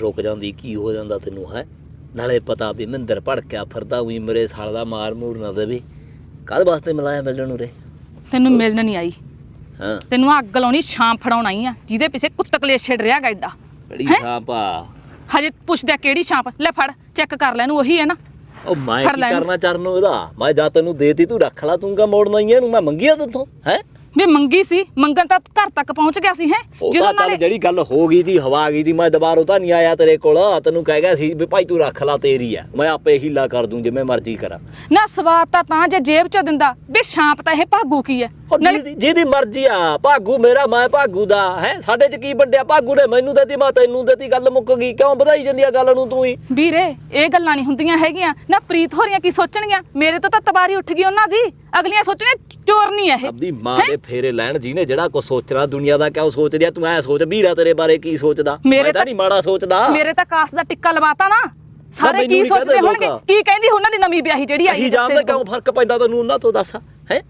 ਰੁਕ ਜਾਂਦੀ ਕੀ ਹੋ ਜਾਂਦਾ ਤੈਨੂੰ ਹੈ? ਨਾਲੇ ਪਤਾ ਵੀ ਮਹਿੰਦਰ ਭੜਕਿਆ ਫਿਰਦਾ ਉਹੀ ਮੇਰੇ ਸਾਲ ਦਾ ਮਾਰ ਮੂਰ ਨਾ ਦੇਵੇ। ਕਾਹਦੇ ਵਾਸਤੇ ਮਿਲਾਇਆ ਮਿਲਣ ਨੂੰ ਰੇ ਤੈਨੂੰ ਮਿਲਣ ਨਹੀਂ ਆਈ। ਹਾਂ। ਤੈਨੂੰ ਅੱਗ ਲਾਉਣੀ ਸ਼ਾਮ ਫੜਾਉਣ ਆਈ ਆ। ਜਿਹਦੇ ਪਿੱਛੇ ਕੁੱਤ ਕਲੇਸ਼ ਛਿੜ ਰਿਹਾ ਗੈਡਾ ਬੜੀ? ਸਾਂਪਾ ਹਜੇ ਪੁੱਛਦਾ ਕਿਹੜੀ ਛਾਪ ਲੈ ਫੜ ਚੈੱਕ ਕਰ ਲੈ ਇਹਨੂੰ ਉਹੀ ਹੈ ਨਾ। ਉਹ ਮੈਂ ਕੀ। ਕਰਨਾ ਚਰਨੋ ਇਹਦਾ? ਮੈਂ ਜਾ ਤੈਨੂੰ ਦੇਤੀ ਤੂੰ ਰੱਖ ਲਾ ਤੂੰ ਕਾ ਮੋੜਨਾ ਹੀ ਇਹਨੂੰ ਮੈਂ ਮੰਗਿਆ ਤੇਥੋਂ ਹੈ? ਵੀ ਮੰਗੀ ਸੀ ਮੰਗਣ ਤਾਂ ਘਰ ਤੱਕ ਪਹੁੰਚ ਗਿਆ ਸੀ ਹੈ? ਉਹ ਤਾਂ ਚੱਲ ਜਿਹੜੀ ਗੱਲ ਹੋ ਗਈ ਦੀ ਹਵਾ ਗਈ ਦੀ ਮੈਂ ਦੁਬਾਰਾ ਤਾਂ ਨਹੀਂ ਆਇਆ ਤੇਰੇ ਕੋਲ ਤੈਨੂੰ ਕਹਿ ਗਿਆ ਸੀ ਵੀ ਭਾਈ ਤੂੰ ਰੱਖ ਲਾ ਤੇਰੀ ਆ। ਮੈਂ ਆਪੇ ਹੀਲਾ ਕਰ ਦੂੰ ਜਿਵੇਂ ਮਰਜ਼ੀ ਕਰਾਂ। ਨਾ ਸਵਾਦ ਤਾਂ ਤਾਂ ਜੇ ਜੇਬ ਚੋਂ ਦਿੰਦਾ ਵੀ ਛਾਪ ਤਾਂ ਇਹ ਭਾਗੂ ਕੀ ਹੈ? ਜਿਹਦੀ ਮਰਜ਼ੀ ਆ ਭਾਗੂ ਮੇਰਾ ਮੈਂ ਭਾਗੂ ਦਾ ਹੈ? ਸਾਡੇ ਚ ਕੀ ਵੱਡਿਆ? ਭਾਗੂ ਨੇ ਮੈਨੂੰ ਦਿੱਤੀ ਮੈਂ ਤੈਨੂੰ ਦਿੱਤੀ ਗੱਲ ਮੁੱਕ ਗਈ। ਕਿਉਂ ਵਧਾਈ ਜਾਂਦੀ ਆ ਗੱਲ ਨੂੰ ਤੂੰ ਹੀ? ਵੀਰੇ ਇਹ ਗੱਲਾਂ ਨਹੀਂ ਹੁੰਦੀਆਂ ਹੈਗੀਆਂ। ਨਾ ਪ੍ਰੀਤ ਹੋਰੀਆਂ ਕੀ ਸੋਚਣਗੀਆਂ? ਮੇਰੇ ਤੋਂ ਤਾਂ ਤਬਾਰੀ ਉੱਠ ਗਈ ਉਹਨਾਂ ਦੀ। ਅਗਲੀਆਂ ਸੋਚਣੇ ਚੋਰ ਨਹੀਂ ਇਹ। ਆਪਦੀ ਮਾਂ ਦੇ ਫੇਰੇ ਲੈਣ ਜਿਹਨੇ ਜਿਹੜਾ ਕੁਝ ਸੋਚਣਾ ਦੁਨੀਆ ਦਾ ਕਿਉਂ ਸੋਚਦੀ ਆ? ਤੂੰ ਐ ਸੋਚ ਵੀਰਾ ਤੇਰੇ ਬਾਰੇ ਕੀ ਸੋਚਦਾ? ਮੇਰੇ ਮੈਂ ਤਾਂ ਨਹੀਂ ਮਾੜਾ ਸੋਚਦਾ। ਮੇਰੇ ਤਾਂ ਕਾਸ ਦਾ ਟਿੱਕਾ ਲਵਾਤਾ ਨਾ। ਸਾਰੇ ਕੀ ਸੋਚਦੇ ਹੋਣਗੇ। ਕੀ ਕਹਿੰਦੀ ਉਹਨਾਂ ਦੀ ਨਵੀਂ ਵਿਆਹੀ ਜਿਹੜੀ ਆਈ ਜੱਸੇ ਕਿਉਂ ਫ਼ਰਕ ਪੈਂਦਾ ਤੈਨੂੰ ਉਹਨਾਂ ਤੋਂ ਦੱਸ ਹੈ?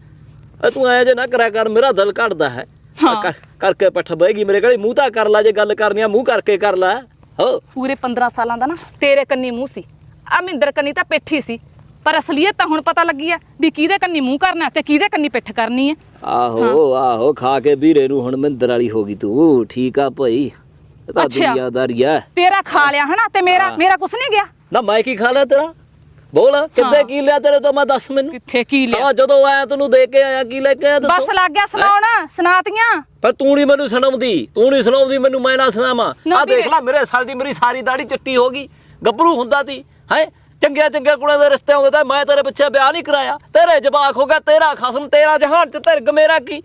ਤੂੰ ਐ ਜੇ ਨਾ ਕਰਿਆ ਕਰ ਮੇਰਾ ਦਿਲ ਘਟਦਾ ਹੈ। ਹਾਂ। ਕਰ- ਕਰਕੇ ਪੱਠ ਬਹਿਗੀ ਮੇਰੇ ਕੋਲੇ ਮੂੰਹ ਤਾਂ ਕਰ ਲੈ ਜੇ ਗੱਲ ਕਰਨੀ ਆ ਮੂੰਹ ਕਰਕੇ ਕਰ ਲੈ। ਹੋ। ਪੂਰੇ 15 ਸਾਲਾਂ ਦਾ ਨਾ ਤੇਰੇ ਕੰਨੀ ਮੂੰਹ ਸੀ। ਆ ਮਿੰਦਰ ਕੰਨੀ ਤਾਂ ਪਿੱਠ ਸੀ। ਪਰ ਅਸਲੀਅਤ ਤਾਂ ਹੁਣ ਪਤਾ ਲੱਗੀ ਆ ਵੀ ਕਿਹਦੇ ਕੰਨੀ ਮੂੰਹ ਕਰਨਾ ਤੇ ਕਿਹਦੇ ਕੰਨੀ ਪਿੱਠ ਕਰਨੀ ਹੈ ਆਹੋ ਆਹੋ ਖਾ ਕੇ ਵੀਰੇ ਨੂੰ ਹੁਣ ਮਿੰਦਰ ਵਾਲੀ ਹੋ ਗਈ ਤੂੰ। ਠੀਕ ਆ ਭਾਈ। ਇਹ ਤਾਂ ਅੱਛਾ। ਦੁਨੀਆਦਾਰੀ ਆ। ਤੇਰਾ ਖਾ ਲਿਆ ਹਨਾ ਤੇ ਮੇਰਾ ਹਾਂ। ਮੇਰਾ ਕੁਛ ਨਹੀਂ ਗਿਆ? ਨਾ ਮੈਂ ਕੀ ਖਾ ਲਿਆ ਤੇਰਾ? ਬੋਲ ਕਿੱਦੇ ਹਾਂ। ਕੀ ਲਿਆ ਤੇਰੇ ਤੋਂ? ਮੈਂ ਦੱਸ ਮੈਨੂੰ। ਕਿੱਥੇ ਕੀ ਲਿਆ? ਆ ਜਦੋਂ ਆਇਆ ਤੈਨੂੰ ਦੇ ਕੇ ਆਇਆ ਕੀ ਲੈ ਕੇ ਆਇਆ ਬਸ ਦੱਸੋ ਲੱਗ ਗਿਆ ਸੁਣਾਉਣ ਸੁਣਾਤੀਆਂ। ਪਰ ਤੂੰ ਨਹੀਂ ਮੈਨੂੰ ਸੁਣਾਉਂਦੀ। ਤੂੰ ਨਹੀਂ ਸੁਣਾਉਂਦੀ ਮੈਨੂੰ ਮੈਂ ਨਾ ਸੁਣਾਵਾਂ। ਨਾ ਆ ਦੇਖ। ਲੈ ਮੇਰੇ ਸਾਲ ਦੀ ਮੇਰੀ ਸਾਰੀ ਦਾੜੀ ਚਿੱਟੀ ਹੋ ਗਈ। ਗੱਭਰੂ ਹੁੰਦਾ ਤੀ ਹੈ? ਚੰਗਿਆ ਚੰਗਿਆ ਕੁੜੀਆਂ ਦੇ ਰਿਸ਼ਤੇ ਹੁੰਦੇ ਤਾਂ ਮੈਂ ਤੇਰੇ ਪਿੱਛੇ ਵਿਆਹ ਨਹੀਂ ਕਰਾਇਆ। ਤੇਰੇ ਜਵਾਕ ਹੋ ਗਿਆ ਤੇਰਾ ਖਸਮ ਤੇਰਾ ਜਹਾਨ ਚ ਧਿਰਗ ਮੇਰਾ ਕੀ?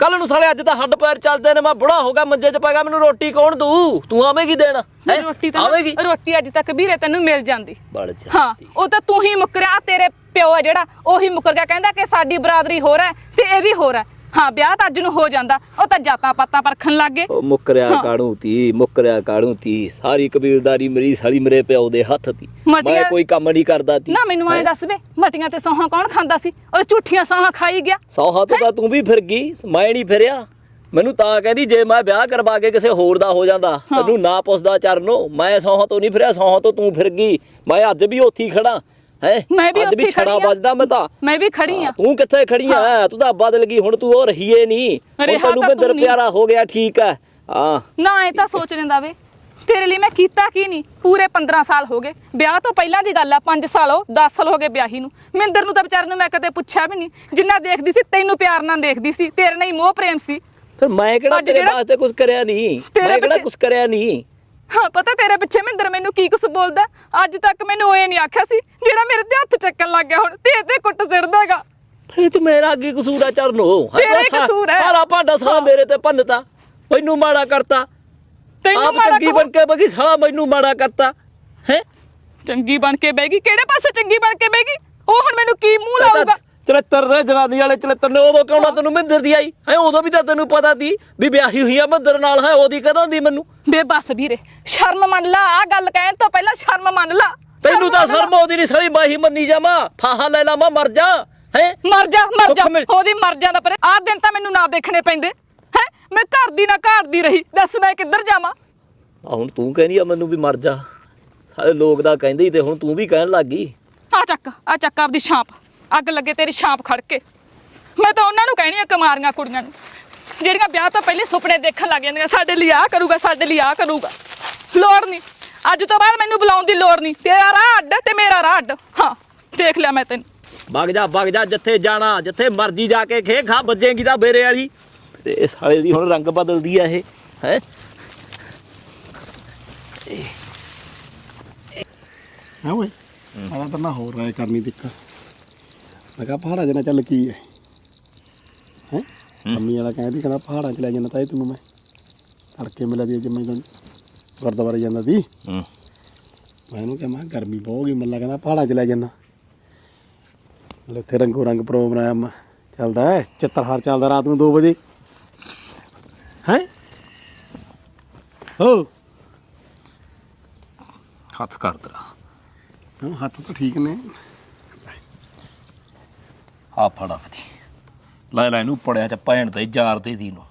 ਕੱਲ ਨੂੰ ਸਾਲੇ ਅੱਜ ਤਾਂ ਹੱਡ ਪੈਰ ਚੱਲਦੇ ਨੇ ਮੈਂ ਬੁੜਾ ਹੋ ਗਿਆ ਮੰਜੇ 'ਚ ਪੈ ਗਿਆ ਮੈਨੂੰ ਰੋਟੀ ਕੌਣ ਦਊ? ਤੂੰ ਆਵੇਂਗੀ ਦੇਣ? ਹੈਂ? ਰੋਟੀ ਤਾਂ ਆਵੇਂਗੀ? ਰੋਟੀ ਅੱਜ ਤੱਕ ਵੀਰੇ ਤੈਨੂੰ ਮਿਲ ਜਾਂਦੀ। ਬੜ ਹਾਂ ਉਹ ਤਾਂ ਤੂੰ ਹੀ ਮੁੱਕਰਿਆ ਆਹ ਤੇਰੇ ਪਿਓ ਹੈ ਜਿਹੜਾ ਉਹੀ ਮੁੱਕਰ ਗਿਆ ਕਹਿੰਦਾ ਕਿ ਸਾਡੀ ਬਰਾਦਰੀ ਹੋਰ ਹੈ ਤੇ ਇਹਦੀ ਹੋਰ ਹੈ। ਹਾਂ ਵਿਆਹ ਤਾਂ ਅੱਜ ਨੂੰ ਹੋ ਜਾਂਦਾ। ਉਹ ਤਾਂ ਜਾਤਾਂ ਪਾਤਾਂ ਪਰਖਣ ਲੱਗ ਗਏ। ਉਹ ਮੁੱਕਰਿਆ। ਕਾੜੂ ਤੀ ਮੁੱਕਰਿਆ ਕਾੜੂ ਤੀ ਸਾਰੀ ਕਬੀਲਦਾਰੀ ਮੇਰੀ ਸਾਲੀ ਮੇਰੇ ਪਿਓ ਦੇ ਹੱਥ ਤੀ ਮੈਂ ਮਟੀਆਂ- ਕੋਈ ਕੰਮ ਨਹੀਂ ਕਰਦਾ ਤੀ ਨਾ ਮੈਨੂੰ ਐਂ ਦੱਸ ਵੇ ਮਟੀਆਂ ਤੇ ਸੌਹਾਂ ਕੌਣ ਖਾਂਦਾ ਸੀ? ਉਹ ਝੂਠੀਆਂ ਸੌਹਾਂ ਖਾਈ ਗਿਆ। ਸੌਹਾ ਤੋਂ ਤਾਂ ਤੂੰ ਵੀ ਫਿਰ ਗਈ। ਮੈਂ ਨਹੀਂ ਫਿਰਿਆ। ਮੈਨੂੰ ਤਾਂ ਕਹਿੰਦੀ ਜੇ ਮੈਂ ਵਿਆਹ ਕਰਵਾ ਕੇ ਕਿਸੇ ਹੋਰ ਦਾ ਹੋ ਜਾਂਦਾ। ਤੈਨੂੰ ਨਾ ਪੁੱਛਦਾ ਚਰਨੋ। ਮੈਂ ਸੌਹਾ ਤੋਂ ਨਹੀਂ ਫਿਰਿਆ ਸੌਹਾ ਤੋਂ ਤੂੰ ਫਿਰ ਗਈ। ਮੈਂ ਅੱਜ ਵੀ ਉੱਥੇ ਹੀ ਖੜਾ ਹੈ? ਮੈਂ ਵੀ ਉੱਥੇ ਖੜੀ ਆਂ। ਵੱਜਦਾ ਮੈਂ ਤਾਂ। ਮੈਂ ਵੀ ਖੜੀ ਆ ਤੂੰ ਕਿੱਥੇ ਖੜੀ ਆ ਤੂੰ ਤਾਂ ਬਦਲ ਗਈ ਹੁਣ ਤੂੰ ਉਹ ਰਹੀਏ ਨਹੀਂ। ਹੁਣ ਤੈਨੂੰ ਬਿੰਦਰ। ਪਿਆਰਾ ਹੋ ਗਿਆ ਠੀਕ ਹੈ। ਹਾਂ। ਨਾ ਇਹ ਤਾਂ ਸੋਚ ਲੈਂਦਾ ਵੇ। ਤੇਰੇ ਲਈ ਮੈਂ ਕੀਤਾ ਕੀ ਨਹੀਂ? ਪੂਰੇ 15 ਸਾਲ ਹੋ ਗਏ। ਵਿਆਹ ਤੋਂ ਪਹਿਲਾਂ ਦੀ ਗੱਲ ਆ 5 ਸਾਲ ਹੋ 10 ਸਾਲ ਹੋ ਗਏ ਵਿਆਹੀ ਨੂੰ। ਮਿੰਦਰ ਨੂੰ ਤਾਂ ਵਿਚਾਰੇ ਨੂੰ ਮੈਂ ਕਦੇ ਪੁੱਛਿਆ ਵੀ ਨਹੀਂ। ਜਿੰਨਾ ਦੇਖਦੀ ਸੀ ਤੈਨੂੰ ਪਿਆਰ ਨਾਲ ਦੇਖਦੀ ਸੀ। ਤੇਰੇ ਨਾਲ ਹੀ ਮੋਹ ਪ੍ਰੇਮ ਸੀ। ਫਿਰ ਮੈਂ ਕਿਹੜਾ ਤੇਰੇ ਵਾਸਤੇ ਕੁਝ ਕਰਿਆ ਨਹੀਂ? ਤੇਰੇ ਮੈਂ ਕਿਹੜਾ ਕੁਝ ਕਰਿਆ ਨਹੀਂ? ਹਾਂ ਪਤਾ ਤੇਰੇ ਪਿੱਛੇ ਮਿੰਦਰ ਮੈਨੂੰ ਕੀ ਕੁਛ ਬੋਲਦਾ? ਅੱਜ ਤੱਕ ਮੈਨੂੰ ਇਹ ਨਹੀਂ ਆਖਿਆ ਸੀ ਜਿਹੜਾ ਮੇਰੇ ਤੇ ਹੱਥ ਚੱਕਣ ਲੱਗ ਗਿਆ ਹੁਣ ਤੇ ਤੇ ਕੁੱਟ ਸਿੜਦਾਗਾ ਫਿਰ ਇਹ ਚ ਮੇਰਾ ਕੀ ਕਸੂਰ ਆ ਚਰਨੋ ਤੇਰਾ ਹੀ ਕਸੂਰ ਹੈ। ਸਾਰਾ ਭਾਂਡਾ ਸਾਰਾ। ਮੇਰੇ ਤੇ ਭੰਨਤਾ। ਮੈਨੂੰ ਮਾੜਾ ਕਰਤਾ। ਤੈਨੂੰ ਆਪ ਚੰਗੀ। ਬਣ ਕੇ ਬਗੀ ਸਾਲਾ ਮੈਨੂੰ ਮਾੜਾ ਕਰਤਾ। ਹੈ? ਚੰਗੀ ਬਣ ਕੇ ਬਹਿਗੀ ਕਿਹੜੇ ਪਾਸੇ ਚੰਗੀ ਬਣ ਕੇ ਬਹਿਗੀ ਉਹ ਹੁਣ ਮੈਨੂੰ ਕੀ ਮੂੰਹ ਲਾਊਗਾ? ਚਲੱਤਰ ਦੇ ਜਨਾਨੀ ਵਾਲੇ ਚਲੱਤਰ ਨੇ ਉਦੋਂ ਕਿਉਂ ਨਾ ਤੈਨੂੰ ਮਿੰਦਰ ਦੀ ਆਈ? ਹੈ ਉਦੋਂ ਵੀ ਤਾਂ ਤੈਨੂੰ ਪਤਾ ਸੀ ਵੀ ਵਿਆਹੀ ਹੋਈ ਆ ਮਿੰਦਰ ਨਾਲ ਹੈ ਉਹਦੀ ਕਦੋਂ ਦੀ ਮੈਨੂੰ? ਬੇ ਬਸ ਵੀਰੇ ਸ਼ਰਮ ਮੰਨ ਲਾ ਆ ਗੱਲ ਕਹਿਣ ਤੋਂ ਪਹਿਲਾਂ ਸ਼ਰਮ ਮੰਨ ਲਾ। ਤੈਨੂੰ ਤਾਂ। ਸ਼ਰਮ ਉਹਦੀ ਨਹੀਂ ਸਹੀ ਮਾਹੀ ਮੰਨੀ ਜਾਵਾਂ ਫਾਹਾ ਲੈ ਲਾਵਾਂ ਮਰ ਜਾ ਹੈ? ਮਰ ਜਾ ਮਰ ਜਾ ਉਹਦੀ ਮਰ ਜਾਂਦਾ ਪਰ। ਆਹ ਦਿਨ ਤਾਂ ਮੈਨੂੰ ਨਾ ਦੇਖਣੇ ਪੈਂਦੇ ਹੈ? ਮੈਂ ਘਰ ਦੀ ਨਾ ਘਰ ਦੀ ਰਹੀ ਦੱਸ ਮੈਂ ਕਿੱਧਰ ਜਾਵਾਂ? ਆ ਹੁਣ ਤੂੰ ਕਹਿੰਦੀ ਆ ਮੈਨੂੰ ਵੀ ਮਰ ਜਾ। ਸਾਰੇ ਲੋਕ ਦਾ ਕਹਿੰਦੇ ਹੀ ਤੇ ਹੁਣ ਤੂੰ ਵੀ ਕਹਿਣ ਲੱਗ ਗਈ। ਆ ਚੱਕ ਆ ਚੱਕ ਆਪਦੀ ਛਾਂਪ। ਅੱਗ ਲੱਗੇ ਤੇਰੀ ਛਾਂਪ ਖੜ ਕੇ। ਮੈਂ ਤਾਂ ਉਹਨਾਂ ਨੂੰ ਕਹਿਣੀ ਆ ਕਮਾਰੀਆਂ ਕੁੜੀਆਂ ਨੂੰ ਜਿਹੜੀਆਂ ਵਿਆਹ ਤੋਂ ਪਹਿਲੇ ਸੁਪਨੇ ਦੇਖਣ ਲੱਗ ਜਾਂਦੀਆਂ ਸਾਡੇ ਲਈ ਆ ਕਰੂਗਾ ਸਾਡੇ ਲਈ ਆ ਕਰੂਗਾ। ਲੋੜ ਨਹੀਂ। ਅੱਜ ਤੋਂ ਬਾਅਦ ਮੈਨੂੰ ਬੁਲਾਉਣ ਦੀ ਲੋੜ ਨਹੀਂ। ਤੇਰਾ ਰਾਹ ਅੱਡ ਤੇ ਮੇਰਾ ਰਾਹ ਅੱਡ ਹਾਂ ਦੇਖ ਲਿਆ ਮੈਂ ਤੈਨੂੰ। ਵਗ ਜਾ ਵਗ ਜਾ ਜਿੱਥੇ ਜਾਣਾ ਜਿੱਥੇ ਮਰਜ਼ੀ ਜਾ ਕੇ ਖੇ ਖਾ ਵੱਜੇਗੀ ਤਾਂ ਬੇਰੇ ਵਾਲੀ। ਤੇ ਇਹ ਸਾਲੇ ਦੀ ਹੁਣ ਰੰਗ ਬਦਲਦੀ ਆ ਇਹ ਹੈ? ਹਾਂ ਓਏ? ਮੈਂ ਤਾਂ ਨਾ ਹੋਰ ਰਾਏ ਕਰਨੀ ਦਿੱਕ ਮੈਂ ਕਿਹਾ ਪਹਾੜਾਂ 'ਚ ਨਾ ਚੱਲ ਕੀ ਹੈ? ਹੈ। ਮੰਮੀ ਵਾਲਾ ਕਹਿੰਦੀ ਕਹਿੰਦਾ ਪਹਾੜਾਂ 'ਚ ਲੈ ਜਾਣਾ ਤਾਂ ਇਹ ਤੈਨੂੰ ਮੈਂ। ਤੜਕੇ ਮਿਲਿਆ ਦੀ ਜਿਵੇਂ ਗੁਰਦੁਆਰੇ ਜਾਂਦਾ ਸੀ ਹੂੰ। ਮੈਂ ਉਹਨੂੰ ਕਿਹਾ ਮੈਂ ਕਿਹਾ ਗਰਮੀ ਬਹੁਤ ਹੋ ਗਈ ਮੱਲਾ ਕਹਿੰਦਾ ਪਹਾੜਾਂ 'ਚ ਲੈ ਜਾਣਾ ਲੈ ਉੱਥੇ ਰੰਗੋ ਰੰਗ ਪ੍ਰੋਗਰਾਮ ਚੱਲਦਾ ਹੈ ਚਿੱਤਰਹਾਰ ਚੱਲਦਾ ਰਾਤ ਨੂੰ 2 ਵਜੇ। ਹੈ? ਹੋ। ਹੱਥ ਕਰ ਹਾਂ, ਹੱਥ ਤਾਂ ਠੀਕ ਨੇ। ਆ ਫੜਾ ਫਤੀ ਲੈ ਲੈ ਇਹਨੂੰ ਪੜਿਆ ਚ ਭੈਣ ਤੇ ਜਾਰ ਦੇ ਦੀ ਨੂੰ।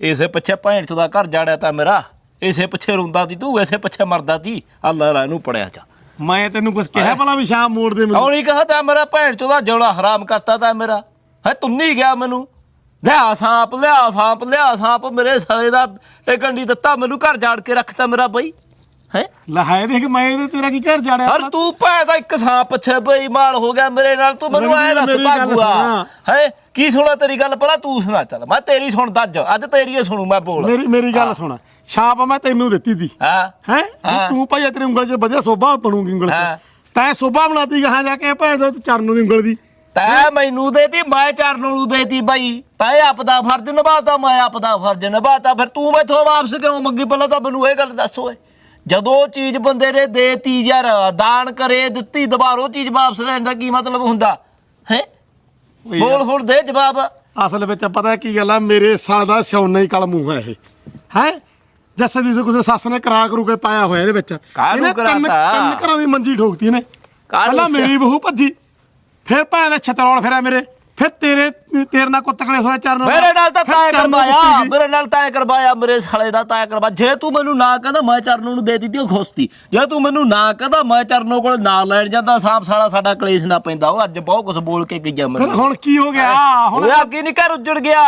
ਇਸੇ ਪਿੱਛੇ ਭੈਣ ਚ ਦਾ ਘਰ ਜਾੜਿਆ ਤਾਂ ਮੇਰਾ। ਇਸੇ ਪਿੱਛੇ ਰੋਂਦਾ ਸੀ ਤੂੰ ਇਸੇ ਪਿੱਛੇ ਮਰਦਾ ਸੀ ਅੱਲਾ ਲਾ ਇਹਨੂੰ ਪੜਿਆ ਚਾ। ਮੈਂ ਤੈਨੂੰ ਕੁਝ ਕਿਹਾ ਭਲਾ ਵੀ ਸ਼ਾਮ ਮੋੜ ਦੇ ਮੈਨੂੰ। ਕੌਣ ਨਹੀਂ ਕਹਾ ਤਾ ਮੇਰਾ ਭੈਣ ਚੋਦਾ ਜੌਲਾ ਹਰਾਮ ਕਰਤਾ ਤਾ ਮੇਰਾ। ਹੈ ਤੂੰ ਨਹੀਂ ਗਿਆ ਮੈਨੂੰ। ਲਿਆ ਸਾਂਪ ਲਿਆ ਸਾਂਪ ਲਿਆ ਸਾਂਪ ਮੇਰੇ ਸਾਲੇ ਦਾ। ਟਿਕਣ ਨਹੀਂ ਦਿੱਤਾ ਮੈਨੂੰ ਘਰ ਜਾੜ ਕੇ ਰੱਖਤਾ ਮੇਰਾ ਬਈ। ਹੈ? ਲਹਾਏ ਦੇਖ ਮੈਂ ਇਹਦੇ ਤੇਰਾ ਕੀ ਘਰ ਜਾੜਿਆ ਹਰ ਤੂੰ ਭੈਣ ਦਾ ਇੱਕ ਸਾਂਪ ਪਿੱਛੇ ਬੇਈਮਾਨ ਹੋ ਗਿਆ ਮੇਰੇ ਨਾਲ ਤੂੰ ਮੈਨੂੰ ਐ ਦੱਸ ਮੇਰੀ ਗੱਲ ਭਾਗੂਆ। ਸੁਣਾ। ਹੈ? ਕੀ ਸੁਣਾ ਤੇਰੀ ਗੱਲ? ਪਹਿਲਾਂ ਤੂੰ ਸੁਣਾ ਚੱਲ ਮੈਂ ਤੇਰੀ ਸੁਣਦਾ ਅੱਜ ਅੱਜ ਤੇਰੀ ਹੀ ਸੁਣੂ ਮੈਂ ਬੋਲ। ਮੇਰੀ ਮੇਰੀ ਗੱਲ ਸੁਣ। ਛਾਪ ਮੈਂ ਤੈਨੂੰ ਦਿੱਤੀ ਦੀ ਹਾਂ। ਹੈ? ਹਾਂ। ਤੂੰ ਭਾਈ ਤੇਰੀ ਉਂਗਲ 'ਚ ਵਧੀਆ ਸੋਭਾ ਬਣੂਗੀ ਉਂਗਲ ਹਾਂ। 'ਚ ਤੈਂ ਸੋਭਾ ਬਣਾਤੀ ਕਹਾਂ ਜਾ ਕੇ ਭੈਣ ਦੋ ਚਰਨ ਦੀ ਉਂਗਲ ਦੀ। ਤੈ ਮੈਨੂੰ ਦੇਤੀ ਮੈਂ ਚਰਨ ਨੂੰ ਦੇਤੀ ਬਾਈ। ਤੈ ਆਪਦਾ ਫਰਜ਼ ਨਿਭਾਤਾ ਮੈਂ ਆਪਦਾ ਫਰਜ਼ ਨਿਭਾਤਾ। ਫਿਰ ਤੂੰ ਮੈਥੋਂ ਵਾਪਸ ਕਿਉਂ ਮੰਗੀ? ਪਹਿਲਾਂ ਤਾਂ ਮੈਨੂੰ ਇਹ ਗੱਲ ਦੱਸ ਓਏ। ਜਦੋਂ ਚੀਜ਼ ਬੰਦੇ ਨੇ ਦੇਤੀ ਯਾਰ ਦਾਨ ਕਰੇ ਦਿੱਤੀ ਦੁਬਾਰੋ ਚੀਜ਼ ਵਾਪਸ ਲੈਣ ਦਾ ਕੀ ਮਤਲਬ ਹੁੰਦਾ? ਹੈ? ਓਏ ਯਾਰ, ਬੋਲ ਹੁਣ ਦੇ ਜਵਾਬ। ਅਸਲ ਵਿੱਚ ਪਤਾ ਕੀ ਗੱਲ ਆ ਮੇਰੇ ਸਾਲ ਦਾ ਸਿਉਣਾ ਹੀ ਕਲਮੂ ਹੈ ਇਹ। ਹੈ? ਜੱਸੇ ਦੀ ਕਿਸੇ ਸੱਸ ਨੇ ਕਰਾ ਕਰੂ ਕੇ ਪਾਇਆ ਹੋਇਆ ਇਹਦੇ ਵਿੱਚ। ਕਾਹਨੂੰ ਇਹਨੇ ਤਿੰਨ- ਕਰਾਤਾ? ਤਿੰਨ ਘਰਾਂ ਦੀ ਮੰਜੀ ਠੋਕਤੀ ਨੇ ਕਾਹਨੂੰ ਪਹਿਲਾਂ ਸਿਆ- ਮੇਰੀ ਬਹੂ ਭੱਜੀ ਫਿਰ ਭੈਣ ਦਾ ਛਤਰੌਲ ਫਿਰਿਆ ਮੇਰੇ। ਫਿਰ ਤੇਰੇ ਤੇਰੇ ਨਾਲ ਕੁੱਤਕਲੇ ਹੋਇਆ ਚਰਨ ਮੇਰੇ ਨਾਲ। ਤਾਂ ਨੂੰ ਕਰਵਾਇਆ। ਮੇਰੇ ਨਾਲ ਤੈਅ ਕਰਵਾਇਆ ਮੇਰੇ ਸਾਲੇ ਦਾ ਤੈਅ ਕਰਵਾ। ਜੇ ਤੂੰ ਮੈਨੂੰ ਨਾ ਕਹਿੰਦਾ ਮੈਂ ਚਰਨ ਨੂੰ ਦੇ ਦਿੱਤੀ ਉਹ ਖੁਸ਼ਤੀ। ਜੇ ਤੂੰ ਮੈਨੂੰ ਨਾ ਕਹਿੰਦਾ ਮੈਂ ਚਰਨੋਂ ਕੋਲ ਨਾ ਲੈਣ ਜਾਂਦਾ ਸਾਂਪ ਸਾਲਾ ਸਾਡਾ ਕਲੇਸ਼ ਨਾ ਪੈਂਦਾ। ਉਹ ਅੱਜ ਬਹੁਤ ਕੁਝ ਬੋਲ ਕੇ ਫਿਰ ਮੈਨੂੰ ਹੁਣ ਕੀ ਹੋ ਗਿਆ? ਹੁਣ ਉਹ ਅੱਗੇ ਨਹੀਂ ਘਰ ਉੱਜੜ ਗਿਆ।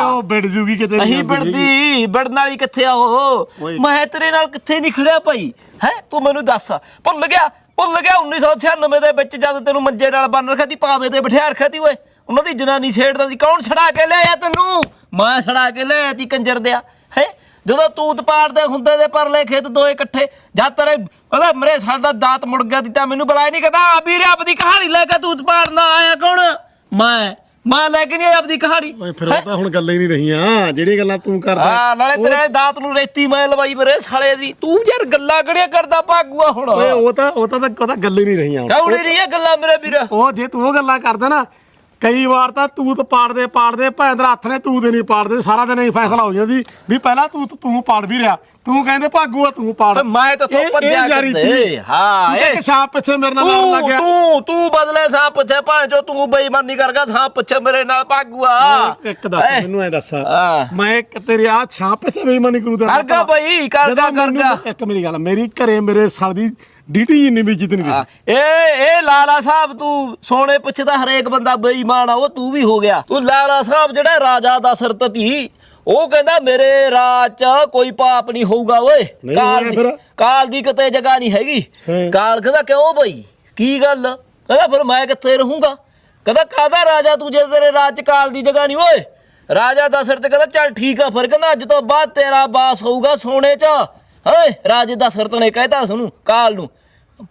ਉਹ ਬਿੜ ਜੂਗੀ ਕਿਤੇ ਨਹੀਂ। ਬਿੜਦੀ ਬਿੜਨ ਵਾਲੀ ਕਿੱਥੇ ਆ ਉਹ। ਮੈਂ ਤੇਰੇ ਨਾਲ ਕਿੱਥੇ ਨਹੀਂ ਖੜਿਆ ਭਾਈ? ਹੈ? ਤੂੰ ਮੈਨੂੰ ਦੱਸ। ਭੁੱਲ ਗਿਆ ਭੁੱਲ ਗਿਆ 1996 ਦੇ ਵਿੱਚ ਜਦ ਤੈਨੂੰ ਮੰਜੇ ਨਾਲ ਬੰਨ ਰੱਖਿਆ ਤੀ ਪਾਵੇ ਤੇ ਬਿਠਾ ਰੱਖਿਆ ਤੀ ਓਏ। ਉਹਨਾਂ ਦੀ ਜਨਾਨੀ ਛੇੜਦਾ ਸੀ ਕੌਣ ਛੜਾ ਕੇ ਲਿਆਇਆ ਤੈਨੂੰ? ਮੈਂ ਛੜਾ ਕੇ ਲਿਆਇਆ ਤੀ ਕੰਜਰ ਦਿਆ ਹੈ? ਜਦੋਂ ਤੂਤ ਪਾੜਦੇ ਹੁੰਦੇ ਦੇ ਪਰਲੇ ਖੇਤ ਦੋਏ ਇਕੱਠੇ ਜਦ ਤੇਰੇ ਉਹਦਾ ਮਰੇ ਸਾਲ ਦਾ ਦਾਤ ਮੁੜ ਗਿਆ ਤੀ ਤਾਂ ਮੈਨੂੰ ਬੁਲਾਇਆ ਨਹੀਂ ਕਹਦਾ ਵੀਰੇ ਆਪਦੀ ਕਹਾਣੀ ਲੈ ਕੇ ਤੂਤ ਪਾੜਨਾ ਆਇਆ ਕੌਣ? ਮੈਂ ਮੈਂ ਲੈ ਕੇ ਨਹੀਂ ਆਇਆ ਆਪਦੀ ਕਹਾਣੀ ਓਏ ਫਿਰ ਉਹ ਤਾਂ ਹੁਣ ਗੱਲਾਂ ਹੀ ਨਹੀਂ ਰਹੀਆਂ ਜਿਹੜੀਆਂ ਗੱਲਾਂ ਤੂੰ ਕਰਦਾ ਹਾਂ। ਨਾਲੇ ਤੇਰੇ ਵਾਲੇ ਦਾਤ ਨੂੰ ਰੇਤੀ ਮੈਂ ਲਵਾਈ ਮੇਰੇ ਸਾਲੇ ਦੀ ਤੂੰ ਯਾਰ ਗੱਲਾਂ ਕਿਹੜੀਆਂ ਕਰਦਾ ਭਾਗੂਆ ਹੁਣ? ਓਏ ਉਹ ਤਾਂ ਉਹ ਤਾਂ ਉਹ ਤਾਂ ਗੱਲਾਂ ਹੀ ਨਹੀਂ ਰਹੀਆਂ। ਹੁਣ। ਕੌੜੀ ਰਹੀ ਗੱਲਾਂ ਮੇਰੇ ਵੀਰ? ਉਹ ਜੇ ਤੂੰ ਉਹ ਗੱਲਾਂ ਕਰਦਾ ਨਾ ਕਈ ਵਾਰ ਤਾਂ ਤੂੰ ਤਾਂ ਪਾੜਦੇ ਪਾੜਦੇ ਭੈਣ ਦੇ ਹੱਥ ਨੇ ਤੂੰ ਤੇ ਨਹੀਂ ਪਾੜਦੇ ਸਾਰਾ ਦਿਨ ਹੀ ਫੈਸਲਾ ਹੋ ਜਾਂਦੀ ਵੀ ਪਹਿਲਾਂ ਤੂੰ ਤੂੰ ਪਾੜ ਵੀ ਰਿਹਾ ਤੂੰ ਕਹਿੰਦੇ ਭਾਗੂ ਆ ਤੂੰ ਪਾੜ। ਮੈਂ ਤਾਂ ਤੋਂ ਯਾਰੀ ਕਰਦੇ। ਹਾਂ ਇਹ ਇੱਕ ਛਾਪ ਪਿੱਛੇ ਮੇਰੇ ਨਾਲ ਲੜਨ ਲੱਗ ਗਿਆ। ਤੂੰ ਤੂੰ ਬਦਲੇ ਸਾਂ ਪੁੱਛੇ ਭਾਂ ਜੋ ਤੂੰ ਬੇਈਮਾਨੀ ਕਰਗਾ ਸਾਂ ਪੁੱਛੇ ਮੇਰੇ ਨਾਲ ਭਾਗੂਆ ਇੱਕ ਦੱਸ? ਮੈਨੂੰ ਐ ਦੱਸ। ਮੈਂ ਇੱਕ ਤੇਰੀ ਆ ਛਾਪ ਪਿੱਛੇ ਬੇਈਮਾਨੀ ਕਰੂ ਕਰਗਾ ਬਈ ਕਰਗਾ ਕਰਗਾ ਇੱਕ ਮੇਰੀ ਗੱਲ ਮੇਰੀ ਘਰੇ ਮੇਰੇ ਸਾਲ ਦੀ ਡੀਟੀ ਜਿੰਨੀ ਵੀ ਜਿੱਤ ਨਹੀਂ ਹਾਂ, ਇਹ ਇਹ ਲਾਲਾ ਸਾਹਿਬ ਤੂੰ ਸੋਨੇ ਪੁੱਛੇ ਤਾਂ ਹਰੇਕ ਬੰਦਾ ਬੇਈਮਾਨ ਆ ਉਹ ਤੂੰ ਵੀ ਹੋ ਗਿਆ। ਤੂੰ ਲਾਲਾ ਸਾਹਿਬ ਜਿਹੜਾ ਰਾਜਾ ਦਾ ਸਰਤਤੀ ਉਹ ਕਹਿੰਦਾ ਮੇਰੇ ਰਾਜ ਚ ਕੋਈ ਪਾਪ ਨਹੀਂ ਹੋਊਗਾ ਓਏ। ਨਹੀਂ ਦੀ- ਫਿਰ? ਕਾਲ ਦੀ ਕਿਤੇ ਜਗ੍ਹਾ ਨਹੀਂ ਹੈਗੀ। ਹਾਂ। ਕਾਲ ਕਹਿੰਦਾ ਕਿਉਂ ਬਈ? ਕੀ ਗੱਲ? ਕਹਿੰਦਾ ਫਿਰ ਮੈਂ ਕਿੱਥੇ ਰਹੂੰਗਾ? ਕਹਿੰਦਾ ਕਾਹਦਾ ਰਾਜਾ ਤੂੰ ਜੇ ਤੇਰੇ ਰਾਜ ਚ ਕਾਲ ਦੀ ਜਗ੍ਹਾ ਨਹੀਂ ਓਏ? ਰਾਜਾ ਦਸ਼ਰਥ ਕਹਿੰਦਾ ਚੱਲ ਠੀਕ ਆ ਫਿਰ ਕਹਿੰਦਾ ਅੱਜ ਤੋਂ ਬਾਅਦ ਤੇਰਾ ਬਾਸ ਹੋਊਗਾ ਸੋਨੇ ਚ। ਓਏ ਰਾਜੇ ਦਸ਼ਰਥ ਨੇ ਕਹਿਤਾ ਸੁਣੂ ਕਾਲ ਨੂੰ।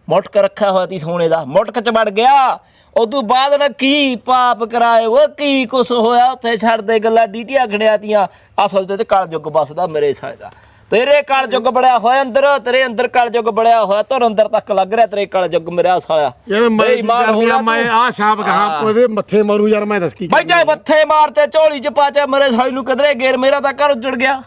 ਮੁਟਕ ਰੱਖਿਆ ਹੋਇਆ ਤੀ ਸੋਨੇ ਦਾ ਮੁਟਕ ਚ ਵੜ ਗਿਆ। ਉਦੋਂ ਬਾਅਦ ਨਾ ਕੀ ਪਾਪ ਕਰਾਏ ਉਹ ਕੀ ਕੁਛ ਹੋਇਆ? ਉੱਥੇ ਛੱਡ ਦੇ ਗੱਲਾਂ ਡੀਟੀਆਂ ਖੜਿਆ ਤੀਆਂ। ਅਸਲ ਤੇ ਕਲ ਯੁੱਗ ਬਸਦਾ ਮੇਰੇ ਸਾਇਦਾ ਤੇਰੇ ਕਲ ਯੁੱਗ ਬੜਿਆ ਹੋਇਆ ਅੰਦਰ ਤੇਰੇ ਅੰਦਰ ਕਲ ਯੁੱਗ ਬੜਿਆ ਹੋਇਆ ਤੁਰ ਅੰਦਰ ਤੱਕ ਲੱਗ ਰਿਹਾ ਤੇਰੇ ਕਲ ਯੁੱਗ ਮੇਰਾ ਯਾਰ ਮੈਂ ਕੀ ਬੇਈਮਾਨ ਕਰਨੀ ਆ ਹੋਇਆ ਮੈਂ ਤੂੰ। ਆ ਛਾਪ ਕਹਾਂ ਉਹਦੇ ਮੱਥੇ ਮਾਰੂ ਯਾਰ ਮੈਂ ਦੱਸ ਕੀ ਬਾਈ ਚਾਹੇ ਮੱਥੇ ਮਾਰ ਤੇ ਝੋਲੀ ਚ ਪਾ ਚਾ ਮੇਰੇ ਸਾਲੀ ਨੂੰ ਕਿਧਰੇ ਗੇਰ ਮੇਰਾ ਤਾਂ ਘਰ ਉੱਜੜ ਗਿਆ।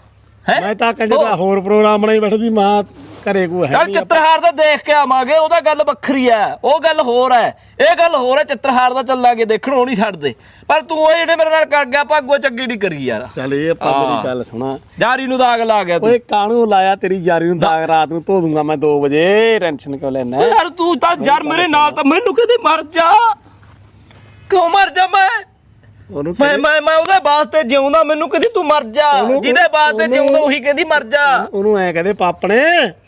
ਹੈ? ਮੈਂ ਤਾਂ ਕਹਿੰਦਾ ਤਾਂ ਹੋਰ ਪ੍ਰੋਗਰਾਮ ਬਣਾਈ ਬੈਠਦੀ ਮਾਂ ਘਰੇ ਕੋ ਹੈ ਚੱਲ ਨਹੀਂ ਚਿੱਤਰਹਾਰ ਦਾ ਦੇਖ ਕੇ ਆਵਾਂਗੇ ਉਹਦਾ ਗੱਲ ਵੱਖਰੀ ਐ ਉਹ ਗੱਲ ਹੋਰ ਐ ਇਹ ਗੱਲ ਹੋਰ ਐ ਚਿੱਤਰਹਾਰ ਦਾ ਚੱਲਾਂਗੇ ਦੇਖਣ ਉਹ ਨਹੀਂ ਛੱਡਦੇ। ਪਰ ਤੂੰ ਉਹ ਜਿਹੜੇ ਮੇਰੇ ਨਾਲ ਕਰ ਗਿਆ ਭਾਗੋ ਚੰਗੀ ਨਹੀਂ ਕਰੀ ਯਾਰ। ਚੱਲ ਇਹ ਆਪਾਂ। ਮੇਰੀ ਗੱਲ ਸੁਣਾ। ਯਾਰੀ ਨੂੰ ਦਾਗ ਲਾ ਗਿਆ ਤੂੰ। ਓਏ ਕਾਣੂ ਲਾਇਆ ਤੇਰੀ ਯਾਰੀ ਨੂੰ ਦਾਗ? ਰਾਤ ਨੂੰ ਧੋ ਦੂੰਗਾ ਮੈਂ 2 ਵਜੇ ਟੈਨਸ਼ਨ ਕਿਉਂ ਲੈਣਾ ਯਾਰ ਤੂੰ ਤਾਂ ਯਾਰ ਮੇਰੇ ਨਾਲ ਤਾਂ ਮੈਨੂੰ ਕਦੇ ਮਰ ਜਾ। ਕਿਉਂ ਮਰ ਜਾ ਮੈਂ? ਉਹਨੂੰ ਮੈਂ ਮੈਂ ਮੈਂ ਉਹਦੇ ਵਾਸਤੇ ਜਿਉਂਦਾ ਮੈਨੂੰ ਕਹਿੰਦੀ ਤੂੰ ਮਰ ਜਾ। ਉਹਨੂੰ- ਜਿਹਦੇ ਵਾਸਤੇ ਉਹਨੂੰ- ਜਿਉਂਦਾ ਉਹੀ ਕਹਿੰਦੀ ਮਰ ਜਾ। ਉਹਨੂੰ ਐ ਕਹਦੇ ਪਾਪਣੇ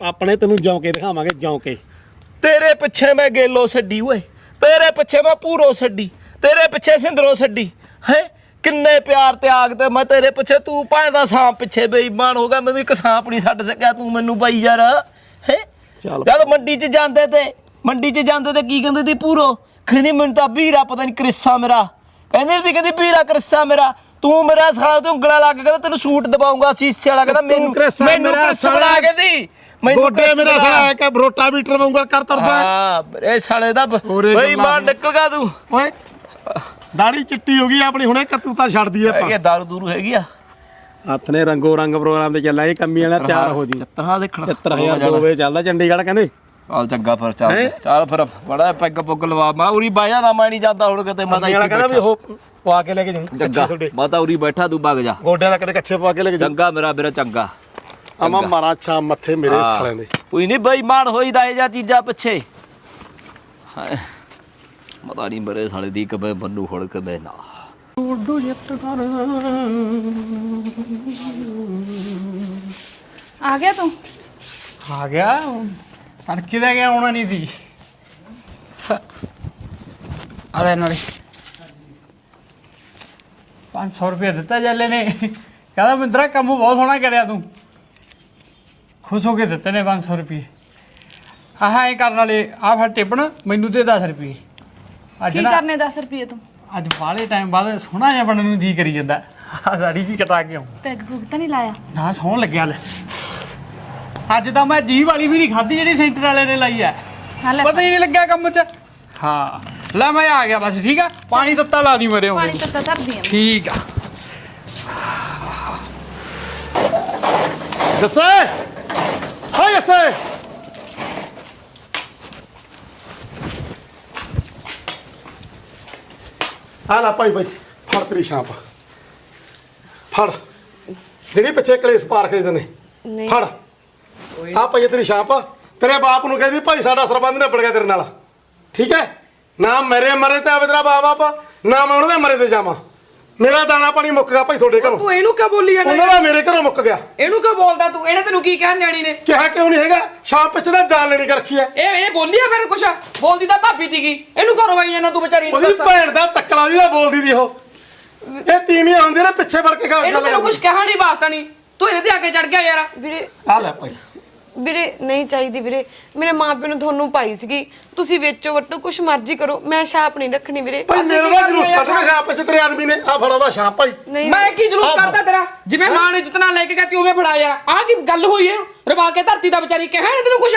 ਆਪਣੇ ਤੈਨੂੰ ਜੌਂਕੇ ਦਿਖਾਵਾਂਗੇ ਜੌਂਕੇ ਤੇਰੇ ਪਿੱਛੇ ਮੈਂ ਗੇਲੋ ਛੱਡੀ ਓਏ। ਤੇਰੇ ਪਿੱਛੇ ਮੈਂ ਪੂਰੋ ਛੱਡੀ ਤੇਰੇ ਪਿੱਛੇ ਸਿੰਦਰੋ ਛੱਡੀ। ਹੈ? ਕਿੰਨੇ ਪਿਆਰ ਤਿਆਗ ਤੇ ਮੈਂ ਤੇਰੇ ਪਿੱਛੇ ਤੂੰ ਭਾਂ ਦਾ ਸਾਂਪ ਪਿੱਛੇ ਬੇਈਮਾਨ ਹੋ ਗਿਆ ਮੈਨੂੰ ਇੱਕ ਸਾਂਪ ਨਹੀਂ ਛੱਡ ਸਕਿਆ ਤੂੰ ਮੈਨੂੰ ਬਾਈ ਯਾਰ। ਹੈ? ਚੱਲ। ਜਦ ਮੰਡੀ 'ਚ ਜਾਂਦੇ ਤੇ ਮੰਡੀ 'ਚ ਜਾਂਦੇ ਤੇ ਕੀ ਕਹਿੰਦੇ ਸੀ ਪੂਰੋ ਕਹਿੰਦੀ ਮੈਨੂੰ ਤਾਂ ਵੀਰਾ ਪਤਾ ਨਹੀਂ ਕ੍ਰਿਸਾ ਮੇਰਾ। ਕਹਿੰਦੇ ਸੀ ਕਹਿੰਦੀ ਵੀਰਾ ਕ੍ਰਿਸਾ ਮੇਰਾ ਤੂੰ ਮੇਰਾ ਸਾਲਾ ਤੂੰ ਉਂਗਲਾ ਲਾ ਕੇ ਕਹਿੰਦਾ ਤੈਨੂੰ ਸੂਟ ਦਬਾਉਂਗਾ ਸੀਸੇ ਵਾਲਾ ਕਹਿੰਦਾ ਤੂੰ ਮੈਨੂੰ ਕ੍ਰਿਸਾ ਮੈਨੂੰ ਮੇਰਾ ਕ੍ਰਿਸਾ ਬਣਾ ਕੇ ਦੀ। ਮੈਨੂੰ ਗੋਡੇ ਮੇਰਾ। ਸਾਲਾ ਕਿ ਰੋਟਾ ਬੀਟਰ ਵਾਂਗੂ ਕਰ ਤੁਰਦਾ ਹਾਂ ਇਹ ਸਾਲੇ ਦਾ ਬਈ ਮਾਰ। ਨਿਕਲ ਗਿਆ ਤੂੰ। ਓਏ ਦਾੜੀ ਚਿੱਟੀ ਹੋ ਗਈ ਆਪਣੀ ਹੁਣੇ ਕਤੂਤਾ ਛੱਡ ਦਈਏ ਇਹ ਆਪਾਂ ਦਾਰੂ ਦੂਰੂ ਹੈਗੀ ਆ। ਹੱਥ ਨੇ ਰੰਗੋ ਰੰਗ ਪ੍ਰੋਗਰਾਮ ਤੇ ਇਹ ਕੰਮੀ ਵਾਲਾ ਤਿਆਰ ਹੋ ਜੀ। ਚੱਤਰਾ ਦੇਖਣਾ। 70000 ਦੋ ਵਜੇ ਚੱਲਦਾ ਚੰਡੀਗੜ੍ਹ ਕਹਿੰਦੇ। ਚੱਲ ਚੰਗਾ ਫਿਰ ਚੱਲ? ਚੱਲ ਫਿਰ ਬੜਾ ਪੈਗ ਪੁੱਗ ਲਵਾ। ਮੈਂ ਉਰੀ ਬਾਇਆ ਨਾ ਮੈਂ ਨਹੀਂ ਜਾਂਦਾ ਹੁਣ ਕਿਤੇ ਮੈਂ ਤਾਂ ਕੰਮੀ ਵਾਲਾ ਇੱਥੇ ਕਹਿੰਦਾ ਵੀ ਉਹ ਪਵਾ ਕੇ ਲੈ ਕੇ ਕੱਛੇ ਚੰਗਾ ਤੁਹਾਡੇ। ਮੈਂ ਤਾਂ ਉਰੀ ਬੈਠਾ ਤੂੰ ਵਗ ਜਾ। ਗੋਡਿਆਂ ਦਾ ਕਦੇ ਕੱਛੇ ਪਵਾ ਕੇ ਲੈ ਕੇ ਜਾਉਂ ਚੰਗਾ ਮੇਰਾ ਵੀਰਾ ਚੰਗਾ। ਆਮਾ ਮਾਰਾ ਚਾ ਮੱਥੇ ਮੇਰੇ। ਸਾਲਿਆਂ ਦੇ। ਕੋਈ ਨਹੀਂ ਬੇਈਮਾਨ ਹੋਈਦਾ ਇਹ ਜਾਂ ਚੀਜ਼ਾਂ ਪਿੱਛੇ। ਹਾਏ ਪਤਾ ਨਹੀਂ ਮੇਰੇ ਸਾਲੇ ਦੀ ਕਬੇ ਬੰਨੂ ਫੜ ਕੇ ਬੈ ਨਾ। ਉੱਡੂ ਜੱਟ ਕਰ ਆ ਗਿਆ ਤੂੰ? ਆ ਗਿਆ। ਤੜਕੇ ਦਾ ਗਿਆ ਆਉਣਾ ਨਹੀਂ ਸੀ। ਅਰੇ ਨਾਲੇ। 500 ਰੁਪਏ ਦਿੱਤਾ ਜੱਲੇ ਨੇ। ਕਹਿੰਦਾ ਮਿੰਦਰਾ ਕੰਮ ਬਹੁਤ ਸੋਹਣਾ ਕਰਿਆ ਤੂੰ। ਖੁਸ਼ ਹੋ ਕੇ ਦਿੱਤੇ ਨੇ 500 ਰੁਪਏ। ਆਹ ਐ ਕਰਨ ਵਾਲੇ ਆ ਫਿਰ ਟਿਪਣ ਮੈਨੂੰ ਦੇ 10 ਰੁਪਏ। ਅੱਜ ਕੀ ਨਾ ਕਰਨੇ 10 ਰੁਪਏ ਤੂੰ? ਅੱਜ ਬਾਹਲੇ ਟਾਈਮ ਬਾਅਦ ਸੋਹਣਾ ਜਿਹਾ ਬਣਨ ਨੂੰ ਜੀ ਕਰੀ ਜਾਂਦਾ। ਆਹ ਦਾੜੀ ਜੀ ਕਟਾ ਕੇ ਆਉਂ। ਪੈਗ ਪੁਗ ਤਾਂ ਨਹੀਂ ਲਾਇਆ? ਨਾ ਸੌਣ ਲੱਗਿਆ ਲੈ ਅੱਜ ਤਾਂ ਮੈਂ ਜੀਭ ਵਾਲੀ ਵੀ ਨਹੀਂ ਖਾਧੀ ਜਿਹੜੀ ਸੈਂਟਰ ਵਾਲੇ ਨੇ ਲਾਈ ਐ ਹਾਂ ਲੈ। ਪਤਾ ਹੀ ਨਹੀਂ ਲੱਗਿਆ ਕੰਮ 'ਚ। ਹਾਂ। ਲੈ ਮੈਂ ਆ ਗਿਆ ਬਸ ਠੀਕ ਆ? ਪਾਣੀ ਤੱਤਾ ਲਾ ਦੀ ਮੇਰੇ ਪਾਣੀ ਹੁਣ ਤੱਤਾ ਧਰਦੀ ਆ ਠੀਕ ਆ। ਜੱਸੇ! ਹਾਏ ਜੱਸੇ! ਆ ਲੈ ਭਾਈ ਭਾਈ ਫੜ ਤੇਰੀ ਛਾਪ। ਫੜ। ਜਿਹੜੀ ਪਿੱਛੇ ਕਲੇਸ਼ ਪਾਰ ਖੇਦੇ ਨੇ ਫੜ। ਆ ਪਈ ਤੇਰੀ ਛਾਪ ਤੇਰੇ ਬਾਪ ਨੂੰ ਕਹਿੰਦੀ ਭਾਈ ਸਾਡਾ ਸਰਬੰਧ ਨਿਬੜ ਗਿਆ ਤੇਰੇ ਨਾਲ। ਠੀਕ ਹੈ? ਨਾ ਮੇਰੇ ਮਰੇ ਤੇ ਆਵੇ ਤੇਰਾ ਬਾਪ ਬਾਪ ਨਾ ਮੈਂ ਉਹਨਾਂ ਦੇ ਮਰੇ ਤੇ ਜਾਵਾਂ। ਮੇਰਾ ਦਾਣਾ ਪਾਣੀ ਮੁੱਕ ਗਿਆ ਭਾਈ ਤੁਹਾਡੇ ਘਰੋਂ। ਤੂੰ ਇਹਨੂੰ ਕਿਉਂ ਬੋਲੀ ਜਾਂਦਾ? ਉਹਨਾਂ ਦਾ ਮੇਰੇ ਘਰੋਂ ਮੁੱਕ ਗਿਆ। ਇਹਨੂੰ ਕਿਉਂ ਬੋਲਦਾ ਤੂੰ? ਇਹਨੇ ਤੈਨੂੰ ਕੀ ਕਹਿਣ ਨਿਆਣੀ ਨੇ? ਕਿਹਾ ਕਿਉਂ ਨਹੀਂ ਹੈਗਾ? ਸ਼ਾਮ ਪਿੱਛੇ ਦਾ ਜਾਨ ਲੈਣੀ ਕਰ ਰੱਖੀ ਹੈ। ਇਹ ਇਹ ਬੋਲੀ ਆ ਫਿਰ ਕੁਛ? ਬੋਲਦੀ ਤਾਂ ਭਾਬੀ ਦੀਗੀ ਇਹਨੂੰ ਘਰੋਂ ਆਈ ਜਾਂਦਾ ਤੂੰ ਵਿਚਾਰੀ ਨੂੰ ਉਹਦੀ ਦੱਸ। ਭੈਣ ਦਾ ਤੱਕਲਾ ਜਿਹਦਾ ਬੋਲਦੀ ਦੀ ਉਹ। ਇਹ ਤੀਵੀਂ ਹੁੰਦੀ ਨੇ ਪਿੱਛੇ ਵੜ ਕੇ ਗੱਲ ਇਹਨੂੰ ਕੁਛ ਕਹਿਣਾ ਨਹੀਂ ਵਾਸਤਾ ਨਹੀਂ ਤੂੰ ਇਹਦੇ ਤੇ ਆ ਕੇ ਚੜ ਗਿਆ ਯਾਰ। ਵੀਰੇ ਆ ਲੈ ਭਾਈ। ਵੀਰੇ ਨਹੀਂ ਚਾਹੀਦੀ ਵੀਰੇ। ਮੇਰੇ ਮਾਪਿਆਂ ਨੇ ਤੁਹਾਨੂੰ ਪਾਈ ਸੀਗੀ। ਤੁਸੀਂ ਵੇਚੋ ਵੱਟੋ ਕੁਛ ਮਰਜ਼ੀ ਕਰੋ। ਮੈਂ ਛਾਪ ਨਹੀਂ ਰੱਖਣੀ ਵੀਰੇ। ਭਾਈ ਮੇਰੇ ਨਾਲ ਜਲੂਸ ਕਰਦੇ ਆ ਕੱਢਣਾ ਸ਼ਾਮ ਪਿੱਛੇ ਤੇਰੇ ਆਦਮੀ ਨੇ। ਆ ਫੜਾ ਉਹਦਾ ਸ਼ਾਮ ਭਾਈ। ਨਹੀਂ। ਮੈਂ ਕੀ ਜਲੂਸ ਕਰਦਾ ਤੇਰਾ? ਜਿਵੇਂ ਮਾਂ ਨੇ ਜਿਤਨਾ ਲੈ ਕੇ ਗਈ ਉਵੇਂ ਫੜਾ ਯਾਰ ਆਹ ਕੀ ਗੱਲ ਹੋਈ ਹੈ? ਰਵਾ ਕੇ ਧਰਤੀ ਦਾ ਵਿਚਾਰੀ ਕਹਿਣਾ ਤੈਨੂੰ ਕੁਛ?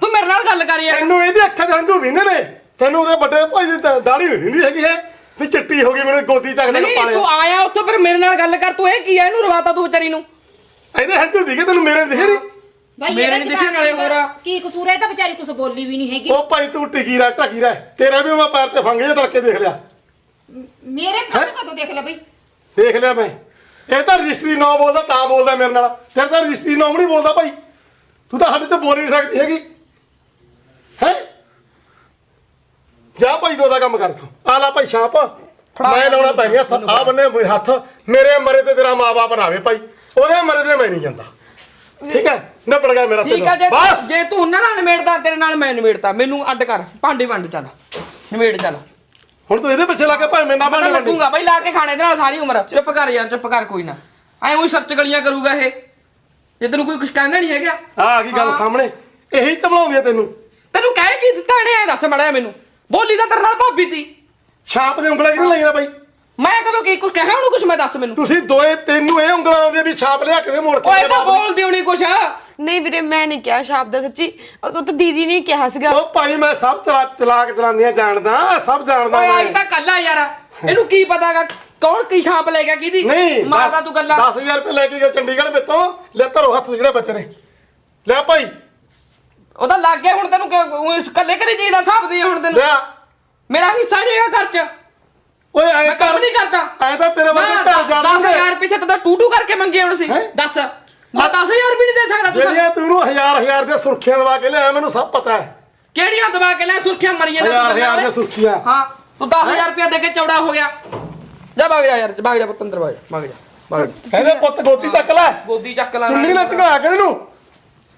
ਤੂੰ ਮੇਰੇ ਨਾਲ ਗੱਲ ਕਰ ਯਾਰ। ਤੈਨੂੰ ਇਹਦੀ ਅੱਖਾਂ ਦੇ ਹੰਝੂ ਦਿੰਦੇ ਨੇ ਤੈਨੂੰ ਉਹਦੇ ਵੱਡੇ ਭਾਈ ਦੀ ਦ- ਦਾੜੀ ਨਹੀਂ ਹੈਗੀ ਹੈ। ਵੀ ਚਿੱਟੀ ਹੋ ਗਈ ਮੈਨੂੰ ਗੋਦੀ ਚੱਕ ਦੇ ਨਹੀਂ ਪਾਲਿਆ। ਤੂੰ ਆਇਆ ਉੱਥੋਂ ਫਿਰ ਮੇਰੇ ਨਾਲ ਗੱਲ ਕਰ। ਤੂੰ ਇਹ ਕੀ ਹੈ? ਇਹਨੂੰ ਰਵਾਤਾ ਤੂੰ ਵਿਚਾਰੀ ਨੂੰ। ਇਹਦੇ ਹੰਝੂ ਦਿਖੇ ਤੈਨੂੰ ਮੇਰੇ ਦਿਖੇ ਨਹੀਂ ਭਾਈ ਮੇਰੇ ਇਹਦਾ ਨੀ ਦਿਖੇ ਨਾਲੇ ਹੋਰ। ਆ। ਕੀ ਕਸੂਰ ਹੈ? ਇਹ ਤਾਂ ਵਿਚਾਰੀ ਕੁਛ ਬੋਲੀ ਵੀ ਨਹੀਂ ਹੈਗੀ। ਉਹ ਭਾਈ ਤੂੰ ਟਿਕੀ ਰਹਿ ਟਕੀ ਰਹਿ ਤੇਰਾ ਵੀ ਮੈਂ ਪੈਰ ਤੇ ਫੰਗ ਜੇ ਤੜਕੇ ਦੇਖ ਲਿਆ। ਮੇਰੇ ਕੋਲ ਕਦੋਂ ਦੇਖ ਲੈ ਬਈ? ਦੇਖ ਲਿਆ ਮੈਂ। ਇਹ ਤਾਂ ਰਜਿਸਟਰੀ ਨਾ ਬੋਲਦਾ ਤਾਂ ਬੋਲਦਾ ਮੇਰੇ ਨਾਲ। ਤੇਰੇ ਤਾਂ ਰਜਿਸਟਰੀ ਨਾਮ ਨਹੀਂ ਬੋਲਦਾ ਭਾਈ। ਤੂੰ ਤਾਂ ਸਾਡੇ ਤੇ ਬੋਲ ਹੀ ਨਹੀਂ ਸਕਦੀ ਹੈਗੀ। ਹੈ? ਜਾ ਭਾਈ ਦੋ ਦਾ ਕੰਮ ਕਰ ਤੂੰ ਆ ਲੈ ਭਾਈ ਛਾਪ। ਮੈਂ ਲਾਉਣਾ ਪੈ ਗਿਆ ਹੱਥ। ਆ ਬੰਨੇ ਹੋਏ ਹੱਥ। ਮੇਰੇ ਮਰੇ ਤੇ ਤੇਰਾ ਮਾਪੇ ਬਣਾਵੇ ਭਾਈ। ਉਹਦੇ ਮਰੇ ਤੇ ਮੈਂ ਨਹੀਂ ਜਾਂਦਾ। ਠੀਕ ਹੈ? ਨਿਬੜ ਗਿਆ ਮੇਰਾ ਠੀਕ ਆ ਜੇ ਬਸ! ਜੇ ਤੂੰ ਉਹਨਾਂ ਨਾਲ ਨਿਮੇੜਦਾ ਤੇਰੇ ਨਾਲ ਮੈਂ ਨਿਮੇੜਦਾ ਮੈਨੂੰ ਅੱਡ ਕਰ। ਭਾਂਡੇ ਵੰਡ ਚੱਲ। ਨਿਮੇੜ ਚੱਲ। ਹੁਣ ਤੂੰ ਇਹਦੇ ਪਿੱਛੇ ਲੱਗ ਕੇ ਨਾਲ ਮੈਂ ਬਣ ਲੱਗੂਗਾ ਬਈ ਲਾ ਕੇ ਖਾਣੇ ਦੇ ਨਾਲ ਸਾਰੀ ਉਮਰ। ਚੁੱਪ ਕਰ ਯਾਰ ਚੁੱਪ ਕਰ ਕੋਈ ਨਾ। ਐ ਉਹੀ ਸਰਚ ਗਲੀਆਂ ਕਰੂਗਾ ਇਹ। ਜੇ ਤੈਨੂੰ ਕੋਈ ਕੁਝ ਕਹਿੰਦਾ ਨਹੀਂ ਹੈਗਾ। ਆ ਆ ਗਈ ਗੱਲ ਸਾਹਮਣੇ। ਇਹੀ ਧਮਲਾਉਂਦੀ ਹੈ ਤੈਨੂੰ। ਤੈਨੂੰ ਕਹਿ ਕੀ ਦਿੱਤਾ ਇਹਨੇ? ਐ ਦੱਸ ਮੜਿਆ ਮੈਨੂੰ। ਬੋਲੀ ਤਾਂ ਤੇਰੇ ਨਾਲ ਭਾਬੀ ਤੀ ਛਾਪ ਦੇ ਉਂਗਲਾਂ ਕਿਉਂ ਲਾਈਆਂ ਭਾਈ ਮੈਂ ਕਦੋਂ ਕੀ ਕੁਝ ਕਹਿਆ ਉਹਨੂੰ ਕੁਝ ਮੈਂ ਦੱਸ ਮੈਨੂੰ। ਤੁਸੀਂ ਦੋਏ ਤੈਨੂੰ ਇਹ ਉਂਗਲਾਂ ਆਉਂਦੀਆਂ ਵੀ ਛਾਪ ਲਿਆ ਕੇ ਦੇ ਮੋੜ ਕੇ ਓਏ ਮੇਰੇ ਤਾਂ ਨੂੰ। ਬੋਲਦੀ ਹੋਣੀ ਕੁਛ। ਨਹੀਂ ਵੀਰੇ ਮੈਂ ਨਹੀਂ ਕਿਹਾ ਛਾਪ ਦਾ ਸੱਚੀ। ਉਹ ਤਾਂ ਦੀਦੀ ਨੇ ਕਿਹਾ ਸੀਗਾ। ਉਹ ਭਾਈ ਮੈਂ ਸਭ ਚਲਾ ਚਲਾਕ ਚਲਾਨੀਆਂ ਜਾਣਦਾ ਸਭ ਜਾਣਦਾ ਓਏ ਆਈ ਮੈਂ ਤਾਂ ਕੱਲਾ ਯਾਰ। ਇਹਨੂੰ ਕੀ ਪਤਾਗਾ ਕੌਣ ਕੀ ਛਾਪ ਲੈ ਗਿਆ ਕਿਹਦੀ? ਨਹੀਂ ਮਾਰਦਾ ਤੂੰ ਗੱਲਾਂ। 10000 ਰੁਪਏ ਲੈ ਕੇ ਗਿਆ ਚੰਡੀਗੜ੍ਹ ਮੇਤੋਂ। ਲੈ ਧਰੋ ਹੱਥ ਜਿਹੜੇ ਬੱਚੇ ਨੇ। ਲੈ ਭਾਈ। ਉਹ ਤਾਂ ਲੱਗ ਗਿਆ ਹੁਣ ਤੈਨੂੰ ਕਿ- ਊਂ ਇਸ ਕੱਲੇ ਕਰੀ ਚੀਜ਼ ਦਾ ਹਿਸਾਬ ਦੇ ਹੁਣ ਤੈਨੂੰ। ਲੈ ਮੇਰਾ ਹਿੱਸਾ ਨਹੀਂ ਹੈਗਾ ਘਰ 'ਚ। ਓਏ ਐ ਮੈਂ ਕੰਮ ਨਹੀਂ ਕਰਦਾ। ਐ ਤਾਂ ਤੇਰੇ ਵਰਗੇ ਘਰ ਜਾਣਾਂਗੇ। 10000 ਪਿੱਛੇ ਤਾਂ ਟੂ ਟੂ ਕਰਕੇ ਮੰਗੇ ਹੁਣ ਸੀ? ਦੱਸ। ਮੈਂ 10000 ਵੀ ਨਹੀਂ ਦੇ ਸਕਦਾ ਤੂੰ ਜਿਹੜੀਆਂ ਤੈਨੂੰ ਹਜ਼ਾਰ ਹਜ਼ਾਰ ਦੀਆਂ ਸੁਰਖੀਆਂ ਲਵਾ ਕੇ ਲਿਆ ਮੈਨੂੰ ਸਭ ਪਤਾ ਹੈ। ਕਿਹੜੀਆਂ ਦਬਾ ਕੇ ਲੈ ਸੁਰਖੀਆਂ ਮਰੀਆਂ ਨੇ ਹਜ਼ਾਰ ਤੂੰ ਹਜ਼ਾਰ ਦੀਆਂ ਵੇ। ਸੁਰਖੀਆਂ। ਹਾਂ ਤੂੰ 10000 ਰੁਪਇਆ ਦੇ ਕੇ ਚੌੜਾ ਹੋ ਗਿਆ। ਜਾ ਭਾਗ ਜਾ ਯਾਰ ਭਾਗ ਜਾ ਪੁੱਤ ਅੰਦਰ ਭਾਗ ਜਾ ਭਾਗ ਜਾ। ਕਹਿੰਦੇ ਪੁੱਤ ਗੋਦੀ ਚੱਕ ਲੈ। ਗੋਦੀ ਚੱਕ ਲੈ ਚੁੰਨੀ ਨਾਲ। ਝਗਾ ਕੇ ਇਹਨੂੰ।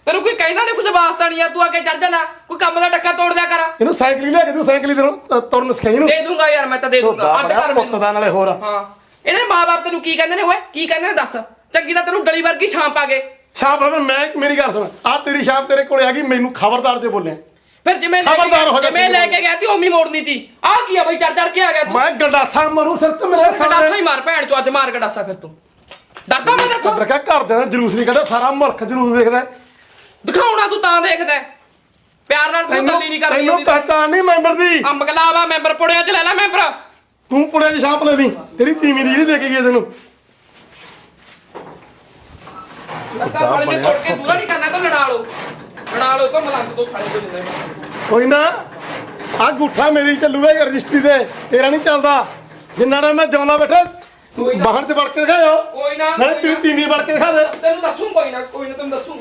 ਤੈਨੂੰ ਕੋਈ ਕਹਿੰਦਾ ਨਹੀਂ ਕੁਝ ਵਾਸਤਾ ਨਹੀਂ ਯਾਰ ਤੂੰ ਕੇ ਚੜ ਜਾਣਾ ਕੋਈ ਕੰਮ ਦਾ ਟੱਕਾ ਤੋੜ ਦਿਆ ਕਰ। ਇਹਨੂੰ ਸਾਈਕਲ ਹੀ ਲਿਆ ਕੇ ਤੂੰ ਸਾਈਕਲ ਹੀ ਦੇ ਨਾਲ ਤੁਰਨ ਸਿਖਾਈ ਇਹਨੂੰ। ਦੇ ਦੂੰਗਾ ਯਾਰ ਮੈਂ ਤਾਂ ਦੇ ਦੂੰਗਾ। ਅੱਡ ਕਰ ਪੁੱਤ ਮੈਨੂੰ। ਦਾ ਨਾਲੇ ਹੋਰ। ਹਾਂ। ਇਹਦੇ ਮਾਪੇ ਤੈਨੂੰ ਕੀ ਕਹਿੰਦੇ ਨੇ ਓਏ? ਕੀ ਕਹਿੰਦੇ ਨੇ ਦੱਸ? ਚੰਗੀ ਤਾਂ ਤੈਨੂੰ ਡਲੀ ਵਰਗੀ ਛਾਂ ਪਾ ਗਏ ਸ਼ਾਪ ਫਿਰ ਮੈਂ ਮੇਰੀ ਗੱਲ ਸੁਣ। ਆ ਤੇਰੀ ਸ਼ਾਪ ਤੇਰੇ ਕੋਲੇ ਆ ਗਈ ਮੈਨੂੰ ਖਬਰਦਾਰ ਜੇ ਬੋਲਿਆ। ਫਿਰ ਜਿਵੇਂ ਖਬਰਦਾਰ ਹੋ ਜਾ ਜਿਵੇਂ ਲੈ ਕੇ ਗਿਆ ਤੀ ਉਮੀ ਮੋੜਨੀ ਤੀ ਆ ਕੀ ਆ ਬਈ ਚੜ ਚੜ ਕੇ ਆ ਗਿਆ ਤੂੰ? ਮੈਂ ਗੰਡਾਸਾ ਮਰੂ ਸਿਰ ਤੇ ਮੇਰੇ ਗਡਾਸਾ ਸਾਹਮਣੇ। ਹੀ ਮਾਰ ਭੈਣ ਚੋ ਅੱਜ ਮਾਰ ਗਡਾਸਾ ਫਿਰ ਤੂੰ। ਡਰਦਾ ਮੈਂ ਦੇਖੋ ਰੱਖਿਆ ਘਰ ਦੇ ਜਲੂਸ ਨਹੀਂ ਕੱਢਿਆ ਸਾਰਾ ਮੁਲਕ ਜਲੂਸ ਦੇਖਦਾ। ਦਿਖਾਉਣਾ ਤੂੰ ਤਾਂ ਦੇਖਦਾ ਹੈ। ਪਿਆਰ ਨਾਲ ਤੂੰ ਤੈਨੂੰ ਗੱਲ ਹੀ ਨਹੀਂ ਕਰਦੀ ਤੈਨੂੰ ਹੁੰਦੀ। ਪਹਿਚਾਨ ਨਹੀਂ ਮੈਂਬਰ ਦੀ। ਅੰਬ ਗਲਾਵਾ ਮੈਂਬਰ ਪੁੜਿਆ ਚ ਲੈ ਲੈ ਮੈਂਬਰ। ਤੂੰ ਪੁਣੇ ਦੀ ਸ਼ਾਪ ਲੈ ਦੀ। ਤੇਰੀ ਤੀਵੀਂ ਦੀ ਜਿਹੜੀ ਦੇ ਕੇ ਗਈ ਹੈ ਤੈਨੂੰ। ਲੱਗਾ ਸਾਲੇ ਨੇ ਤੋੜ ਕੇ ਦੂਰਾ ਨਹੀਂ ਕਰਨਾ ਤਾਂ ਲੜਾ ਲਓ। ਲੜਾ ਲਓ ਕੋ ਮਲੰਗ ਤੋਂ ਖਾਲੀ ਤੋਂ ਜਿੰਦੇ ਕੋਈ ਨਾ ਆ ਗੁੱਠਾ ਮੇਰੀ ਚੱਲੂਗਾ ਇਹ ਰਜਿਸਟਰੀ ਤੇ। ਤੇਰਾ ਨਹੀਂ ਚੱਲਦਾ। ਜਿੰਨਾ ਦਾ ਮੈਂ ਜਾਉਂਦਾ ਬੈਠਾ ਕੋਈ ਨਾ। ਬਾਹਰ ਚ ਵੜ ਕੇ ਖਾਓ ਕੋਈ ਨਾ ਨਾਲੇ ਕੋਈ ਤੀ ਨਾ। ਤੀਵੀਂ ਵੜ ਕੇ ਖਾ ਦੇ। ਤੈਨੂੰ ਦੱਸੂ ਕੋਈ ਨਾ ਕੋਈ ਨਾ ਤੈਨੂੰ ਦੱਸੂ।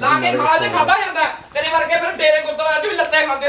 ਲਾ ਕੇ ਖਾ ਜੇ ਖਾਦਾ ਜਾਂਦਾ ਤੇਰੇ ਵਰਗੇ ਫਿਰ ਡੇਰੇ ਗੁਰਦੁਆਰੇ ਚ ਵੀ ਲੱਤੇ ਖਾਂਦੇ ਹੁੰਦੇ